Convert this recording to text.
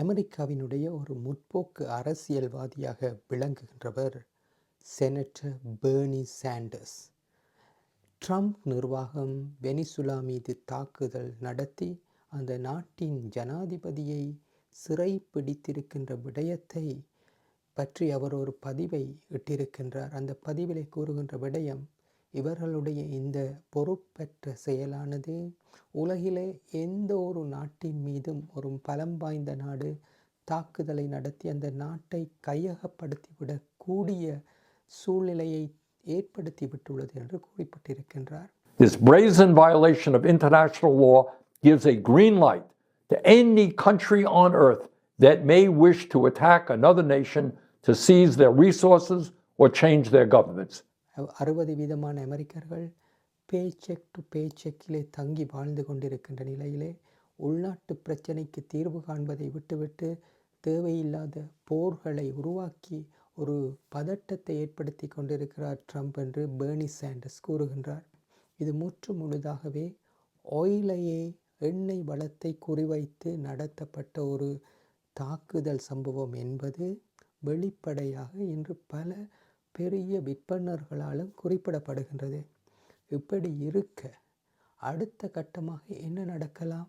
அமெரிக்காவினுடைய ஒரு முற்போக்கு அரசியல்வாதியாக விளங்குகின்றவர் செனட்டர் பேர்னி சாண்டர்ஸ். ட்ரம்ப் நிர்வாகம் வெனிசுலா மீது தாக்குதல் நடத்தி அந்த நாட்டின் ஜனாதிபதியை சிறை பிடித்திருக்கின்ற விடயத்தை பற்றி அவர் ஒரு பதிவை இட்டிருக்கின்றார். அந்த பதிவிலே கூறுகின்ற விடயம் இவர்களுடைய இந்த பொறுப்பற்ற செயலானது உலகிலே எந்த ஒரு நாட்டின் மீதும் ஒரு பலம் வாய்ந்த நாடு தாக்குதலை நடத்தி அந்த நாட்டை கையகப்படுத்திவிடக்கூடிய சூழ்நிலையை ஏற்படுத்தி விட்டுள்ளது என்று குறிப்பிட்டிருக்கின்றார் This brazen violation of international law gives a green light to any country on earth that may wish to attack another nation to seize their resources or change their governments. அறுபது வீதமான அமெரிக்கர்கள் பேச்செக் டு பேச்செக்கிலே தங்கி வாழ்ந்து கொண்டிருக்கின்ற நிலையிலே உள்நாட்டு பிரச்சனைக்கு தீர்வு காண்பதை விட்டுவிட்டு தேவையில்லாத போர்களை உருவாக்கி ஒரு பதட்டத்தை ஏற்படுத்தி கொண்டிருக்கிறார் ட்ரம்ப் என்று பேர்னி சாண்டர்ஸ் கூறுகின்றார். இது முற்று முழுதாகவே ஆயிலையே எண்ணெய் வளத்தை குறிவைத்து நடத்தப்பட்ட ஒரு தாக்குதல் சம்பவம் என்பது வெளிப்படையாக இன்று பல பெரிய விற்பனர்களாலும் குறிப்பிடப்படுகின்றது. இப்படி இருக்க அடுத்த கட்டமாக என்ன நடக்கலாம்?